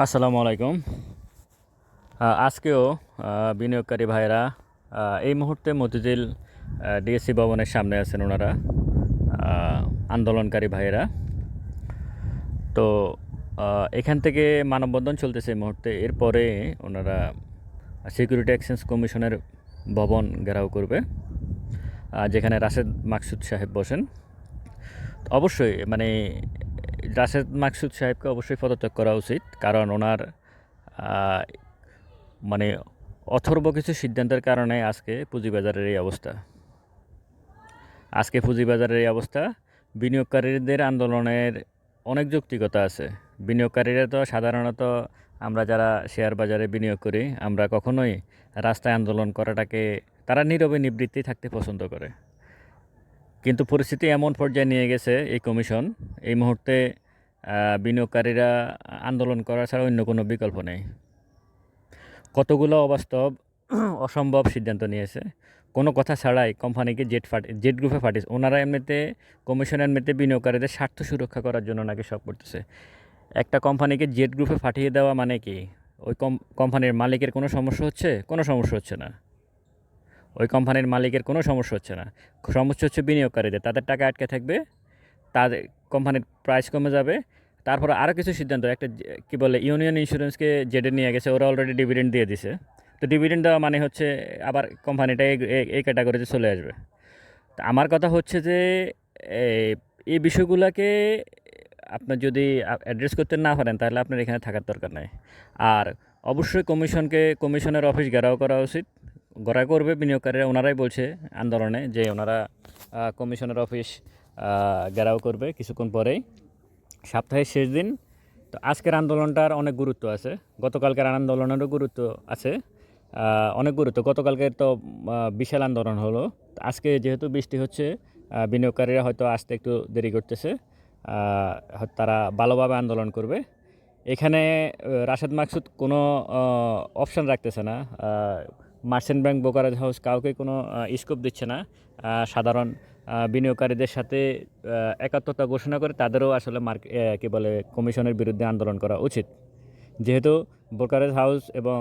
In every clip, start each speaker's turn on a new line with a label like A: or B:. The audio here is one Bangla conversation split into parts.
A: আসসালামু আলাইকুম। আজকেও বিনিয়োগকারী ভাইরা এই মুহূর্তে মতিঝিল ডিএসসি ভবনের সামনে আছেন ওনারা আন্দোলনকারী ভাইয়েরা। তো এখান থেকে মানববন্ধন চলতেছে এই মুহূর্তে। এরপরে ওনারা সিকিউরিটি এক্সচেঞ্জ কমিশনের ভবন ঘেরাও করবে যেখানে রাশেদ মাকসুদ সাহেব বসেন। অবশ্যই মানে রাশেদ মাকসুদ সাহেবকে অবশ্যই পদত্যাগ করা উচিত, কারণ ওনার মানে অথর্ব কিছু সিদ্ধান্তের কারণে আজকে পুঁজিবাজারের এই অবস্থা। আজকে পুঁজিবাজারের এই অবস্থা, বিনিয়োগকারীদের আন্দোলনের অনেক যৌক্তিকতা আছে। বিনিয়োগকারীরা তো সাধারণত আমরা যারা শেয়ার বাজারে বিনিয়োগ করি, আমরা কখনোই রাস্তায় আন্দোলন করাটাকে, তারা নীরবে নিবৃত্তি থাকতে পছন্দ করে। কিন্তু পরিস্থিতি এমন পর্যায়ে নিয়ে গেছে এই কমিশন, এই মুহূর্তে বিনিয়োগকারীরা আন্দোলন করা ছাড়া অন্য কোনো বিকল্প নেই। কতগুলো অবাস্তব, অসম্ভব সিদ্ধান্ত নিয়েছে। কোনো কথা ছাড়াই কোম্পানিকে জেট ফাট জেট গ্রুপে ফাটিয়েছে ওনারা এমনিতে কমিশন এমনিতে বিনিয়োগকারীদের স্বার্থ সুরক্ষা করার জন্য নাকি সব করতেছে। একটা কোম্পানিকে জেট গ্রুপে পাঠিয়ে দেওয়া মানে কি? ওই কম, কোম্পানির মালিকের কোনো সমস্যা হচ্ছে? কোনো সমস্যা হচ্ছে না। ওই কোম্পানির মালিকের কোনো সমস্যা হচ্ছে না। সমস্যা হচ্ছে বিনিয়োগকারীদের। তাদের টাকা আটকে থাকবে? তাদের কোম্পানির প্রাইস কমে যাবে। তারপরে আরও কিছু সিদ্ধান্ত, একটা কী বলে ইউনিয়ন ইন্স্যুরেন্সকে জেডে নিয়ে গেছে, ওরা অলরেডি ডিভিডেন্ড দিয়ে দিছে। তো ডিভিডেন্ড দেওয়া মানে হচ্ছে আবার কোম্পানিটা এই- ক্যাটাগরিতে চলে আসবে। তা আমার কথা হচ্ছে যে এই- বিষয়গুলোকে আপনার যদি অ্যাড্রেস করতে না পারেন, তাহলে আপনার এখানে থাকার দরকার নাই। আর অবশ্যই কমিশনকে, কমিশনের অফিস ঘেরাও করা উচিত। ঘেরাও করবে বিনিয়োগকারীরা, ওনারাই বলছে আন্দোলনে যে, ওনারা কমিশনের অফিস ঘেরাও করবে কিছুক্ষণ পরেই। সপ্তাহের শেষ দিন। তো আজকের আন্দোলনটার অনেক গুরুত্ব আছে। গতকালকের আন্দোলনেরও গুরুত্ব আছে। অনেক গুরুত্ব। গতকালকে তো বিশাল আন্দোলন হলো। আজকে যেহেতু বৃষ্টি হচ্ছে বিনিয়োগকারীরা হয়তো আসতে একটু দেরি করতেছে। তারা ভালোভাবে আন্দোলন করবে। এখানে রাশেদ মাকসুদ কোনো অপশন রাখতেছে না। মার্চেন্ট ব্যাংক ব্রোকারেজ হাউস কাউকে কোনো স্কোপ দিচ্ছে না। সাধারণ বিনিয়োগকারীদের সাথে একাত্মতা ঘোষণা করে তাদেরও আসলে মার্কে কী বলে, কমিশনের বিরুদ্ধে আন্দোলন করা উচিত। যেহেতু ব্রোকারেজ হাউস এবং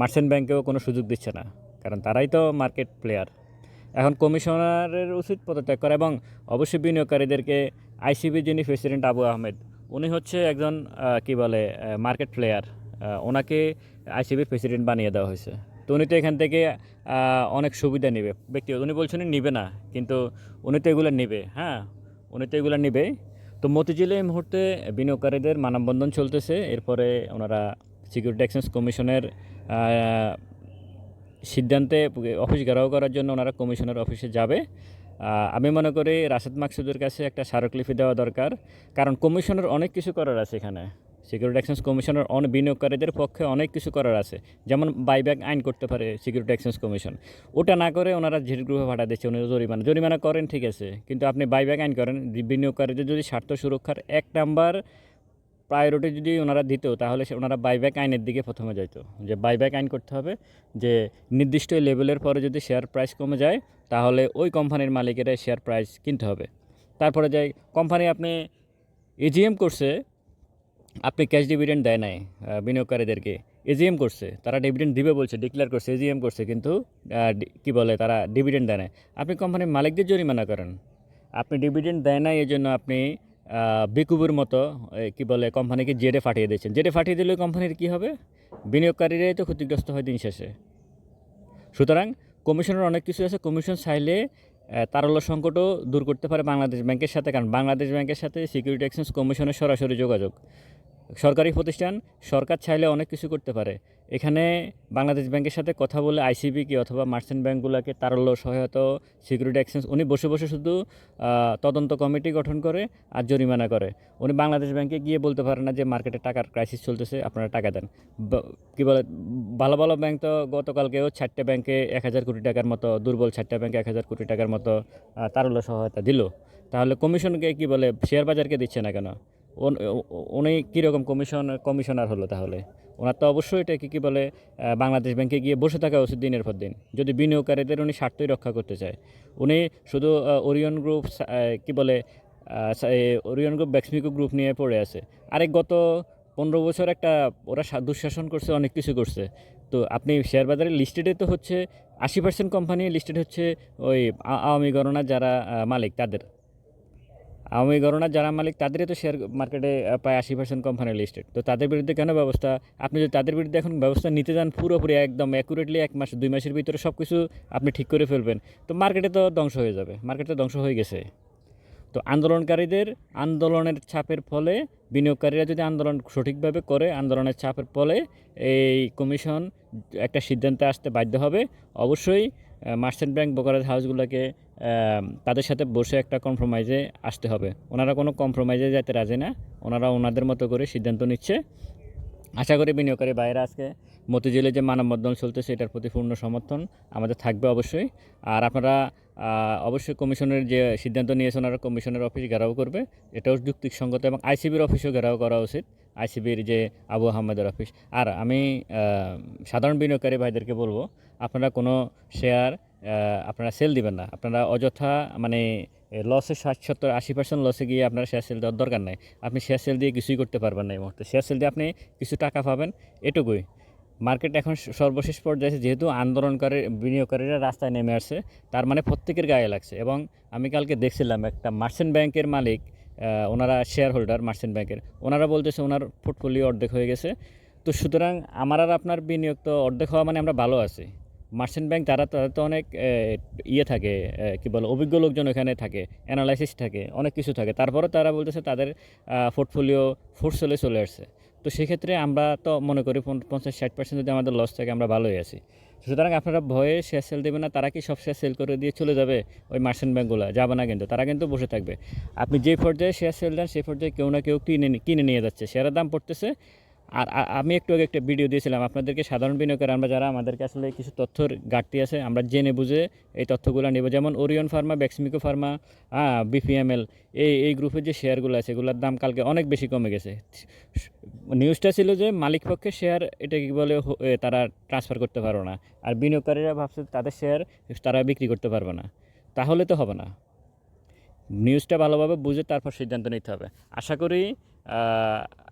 A: মার্চেন্ট ব্যাংকেও কোনো সুযোগ দিচ্ছে না, কারণ তারাই তো মার্কেট প্লেয়ার। এখন কমিশনারের উচিত পদত্যাগ করা এবং অবশ্যই বিনিয়োগকারীদেরকে আইসিবি যিনি প্রেসিডেন্ট আবু আহমেদ, উনি হচ্ছে একজন কি বলে মার্কেট প্লেয়ার। ওনাকে আইসিবি প্রেসিডেন্ট বানিয়ে দেওয়া হয়েছে। তো উনি তো এখান থেকে অনেক সুবিধা নেবে। ব্যক্তিগত, উনি বলছেন নিবে না, কিন্তু উনি তো এগুলো নেবে হ্যাঁ? উনি তো এগুলো নেবে। তো মতিঝিলে এই মুহূর্তে বিনিয়োগকারীদের মানববন্ধন চলতেছে, এরপরে ওনারা সিকিউরিটি এক্সচেঞ্জ কমিশনের সিদ্ধান্তে অফিস ঘেরাও করার জন্য ওনারা কমিশনের অফিসে যাবে। আমি মনে করি রাশেদ মাকসুদের কাছে একটা স্মারকলিপি দেওয়া দরকার, কারণ কমিশনের অনেক কিছু করার আছে এখানে। সিকিউরিটি এক্সচেঞ্জ কমিশনের অন বিনিয়োগকারীদের পক্ষে অনেক কিছু করার আছে। যেমন বাইব্যাক আইন করতে পারে সিকিউরিটি এক্সচেঞ্জ কমিশন ওটা না করে ওনারা ঝির গ্রুপে ভাড়া দিচ্ছে, উনি জরিমানা। জরিমানা করেন, ঠিক আছে। কিন্তু আপনি বাইব্যাক আইন করেন, বিনিয়োগকারীদের যদি স্বার্থ সুরক্ষার এক নাম্বার প্রায়োরিটি যদি ওনারা দিত, তাহলে সে ওনারা বাইব্যাক আইনের দিকে প্রথমে যাইতো। যে বাইব্যাক আইন করতে হবে, যে নির্দিষ্ট লেভেলের পরে যদি শেয়ার প্রাইস কমে যায়, তাহলে ওই কোম্পানির মালিকেরা শেয়ার প্রাইস কিনতে হবে। তারপরে যাই কোম্পানি আপনি এজিএম করছে আপনি ক্যাশ ডিভিডেন্ড দেয় নাই বিনিয়োগকারীদেরকে। এজিএম করছে, তারা ডিভিডেন্ড দিবে বলছে ডিক্লেয়ার করছে এজিএম করছে, কিন্তু কি বলে, তারা ডিভিডেন্ড দেয় না আপনি কোম্পানির মালিকদের জরিমানা করেন। আপনি ডিভিডেন্ড দেয় নাই এই জন্য আপনি বেকুবের মতো কি বলে কোম্পানিকে জেডে ফাটিয়ে দিয়েছেন। জেডে ফাটিয়ে দিলে কোম্পানির কি হবে? বিনিয়োগকারীরাই তো ক্ষতিগ্রস্ত হয় দিন শেষে। সুতরাং কমিশনের অনেক কিছু আছে। কমিশন চাইলে তারল্য সংকটও দূর করতে পারে বাংলাদেশ ব্যাংকের সাথে, কারণ বাংলাদেশ ব্যাংকের সাথে সিকিউরিটি এক্সচেঞ্জ কমিশনের সরাসরি যোগাযোগ। সরকারি প্রতিষ্ঠান, সরকার চাইলে অনেক কিছু করতে পারে। এখানে বাংলাদেশ ব্যাংকের সাথে কথা বলে আইসিবি কি অথবা মার্চেন্ট ব্যাংকগুলোকে তারল্য, সহায়তা, সিকিউরিটি এক্সচেঞ্জ, উনি বসে বসে শুধু তদন্ত কমিটি গঠন করে আর জরিমানা করে। উনি বাংলাদেশ ব্যাংকে গিয়ে বলতে পারে না যে মার্কেটে টাকার ক্রাইসিস চলতেছে, আপনারা টাকা দেন। কি বলে, ভালো ভালো ব্যাংক তো গতকালকেও চারটে ব্যাংকে এক হাজার কোটি টাকার মতো, দুর্বল চারটে ব্যাংকে এক হাজার কোটি টাকার মতো তারল্য সহায়তা দিল। তাহলে কমিশনকে কি বলে, শেয়ার বাজারকে দিচ্ছে না কেন? উন- কীরকম কমিশন কমিশনার হলো তাহলে? ওনার তো অবশ্যই এটা কী কি বলে বাংলাদেশ ব্যাংকে গিয়ে বসে থাকা উচিত দিনের পর দিন। যদি বিনিয়োগকারীদের উনি স্বার্থই রক্ষা করতে চায়। উনি শুধু ওরিয়ন গ্রুপ কি বলে ওরিয়ন গ্রুপ ব্যাক্সমিকো গ্রুপ নিয়ে পড়ে আছে। আরেক গত পনেরো বছর একটা ওরা দুঃশাসন করছে, অনেক কিছু করছে। তো আপনি শেয়ার বাজারে লিস্টেডে তো হচ্ছে, আশি পার্সেন্ট কোম্পানি লিস্টেড হচ্ছে ওই আওয়ামী গণনা যারা মালিক তাদের। আওয়ামী গণনার যারা মালিক, তাদেরই তো শেয়ার মার্কেটে প্রায় আশি পার্সেন্ট কোম্পানি লিস্টেড তো তাদের বিরুদ্ধে কেন ব্যবস্থা? আপনি যদি তাদের বিরুদ্ধে এখন ব্যবস্থা নিতে যান পুরোপুরি, একদম অ্যাকুরেটলি এক মাস, দুই মাসের ভিতরে সব কিছু আপনি ঠিক করে ফেলবেন, তো মার্কেটে তো ধ্বংস হয়ে যাবে মার্কেটে তো ধ্বংস হয়ে গেছে। তো আন্দোলনকারীদের আন্দোলনের চাপের ফলে, বিনিয়োগকারীরা যদি আন্দোলন সঠিকভাবে করে, আন্দোলনের চাপের ফলে এই কমিশন একটা সিদ্ধান্তে আসতে বাধ্য হবে। অবশ্যই মার্চেন্ট ব্যাংক ব্রোকারেজ হাউসগুলোকে তাদের সাথে বসে একটা কম্প্রোমাইজে আসতে হবে। ওনারা কোনো কম্প্রোমাইজে যেতে রাজি না। ওনারা ওনাদের মতো করে সিদ্ধান্ত নিচ্ছে। আশা করি বিনিয়োগকারী বাইরে আজকে মতিঝিলে যে মানববন্ধন চলতেছে, এটার প্রতি পূর্ণ সমর্থন আমাদের থাকবে অবশ্যই। আর আপনারা অবশ্যই কমিশনের যে সিদ্ধান্ত নিয়েছে ওনারা কমিশনের অফিস ঘেরাও করবে। এটাও যুক্তিসঙ্গত এবং আইসিবির অফিসও ঘেরাও করা উচিত, আইসিবির যে আবু আহমেদের অফিস। আর আমি সাধারণ বিনিয়োগকারী ভাইদেরকে বলব, আপনারা কোনো শেয়ার আপনারা সেল দিবেন না। আপনারা অযথা মানে লসে ষাট সত্তর আশি পার্সেন্ট লসে গিয়ে আপনার শেয়ার সেল দেওয়ার দরকার নেই। আপনি শেয়ার সেল দিয়ে কিছুই করতে পারবেন না এই মুহূর্তে। শেয়ার সেল দিয়ে আপনি কিছু টাকা পাবেন, এটুকুই। মার্কেট এখন সর্বশেষ পর্যায়ে যেহেতু আন্দোলনকারী, বিনিয়োগকারীরা রাস্তায় নেমে আসছে, তার মানে প্রত্যেকের গায়ে লাগছে। এবং আমি কালকে দেখছিলাম একটা মার্চেন্ট ব্যাংকের মালিক ওনারা শেয়ার হোল্ডার মার্চেন্ট ব্যাংকের ওনারা বলতেছে ওনার পোর্টফোলিও অর্ধেক হয়ে গেছে। তো সুতরাং আমার আর আপনার বিনিয়োগ তো অর্ধেক হওয়া মানে আমরা ভালো আছি। মার্চেন্ট ব্যাংক তারা তাদের তো অনেক ইয়ে থাকে কি বলে, অভিজ্ঞ লোকজন ওখানে থাকে অ্যানালাইসিস থাকে, অনেক কিছু থাকে। তারপরে তারা বলতেছে তাদের পোর্টফোলিও ফোর্স চলে চলে আসছে। তো সেক্ষেত্রে আমরা তো মনে করি পঞ্চাশ, ষাট পার্সেন্ট যদি আমাদের লস থাকে আমরা ভালোই আছি। সুতরাং আপনারা ভয়ে শেয়ার সেল দেবেন না, তারা কি সব শেয়ার সেল করে দিয়ে চলে যাবে ওই মার্চেন্ট ব্যাঙ্কগুলো যাবে না কিন্তু, তারা কিন্তু বসে থাকবে। আপনি যে পর্যায়ে শেয়ার সেল দেন সেই পর্যায়ে কেউ না কেউ কিনে কিনে নিয়ে যাচ্ছে। শেয়ারের দাম পড়তেছে আর আমি একটু আগে একটা ভিডিও দিয়েছিলাম। আপনাদেরকে সাধারণ বিনিয়োগের আমরা যারা, আমাদেরকে আসলে কিছু তথ্যর ঘাটতি আছে, আমরা জেনে বুঝে এই তথ্যগুলো নেব। যেমন Orion pharma Beximco pharma BPML এই এই গ্রুপের যে শেয়ারগুলো আছে, এগুলোর দাম কালকে অনেক বেশি কমে গেছে। নিউজটা ছিল যে মালিক পক্ষে শেয়ার এটা কি বলে তারা ট্রান্সফার করতে পারো না। আর বিনিয়োগকারীরা ভাবছে তাদের শেয়ার তারা বিক্রি করতে পারবে না। তাহলে তো হবে না। নিউজটা ভালোভাবে বুঝে তারপর সিদ্ধান্ত নিতে হবে। আশা করি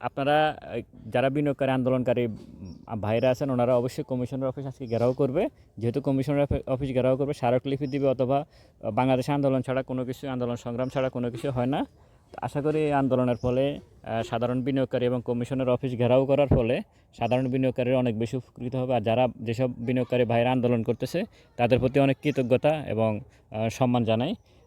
A: আপনারা, যারা বিনিয়োগকারী, আন্দোলনকারী ভাইরা আছেন, ওনারা অবশ্যই কমিশনের অফিস আজকে ঘেরাও করবে। যেহেতু কমিশনের অফি- অফিস ঘেরাও করবে স্মারকলিপি দিবে অথবা বাংলাদেশ আন্দোলন ছাড়া কোনো কিছু, আন্দোলন সংগ্রাম ছাড়া কোনো কিছু হয় না। আশা করি এই আন্দোলনের ফলে সাধারণ বিনিয়োগকারী এবং কমিশনের অফিস ঘেরাও করার ফলে সাধারণ বিনিয়োগকারীরা অনেক বেশি উপকৃত হবে। আর যারা যেসব বিনিয়োগকারী ভাইরা আন্দোলন করতেছে, তাদের প্রতি অনেক কৃতজ্ঞতা এবং সম্মান জানাই।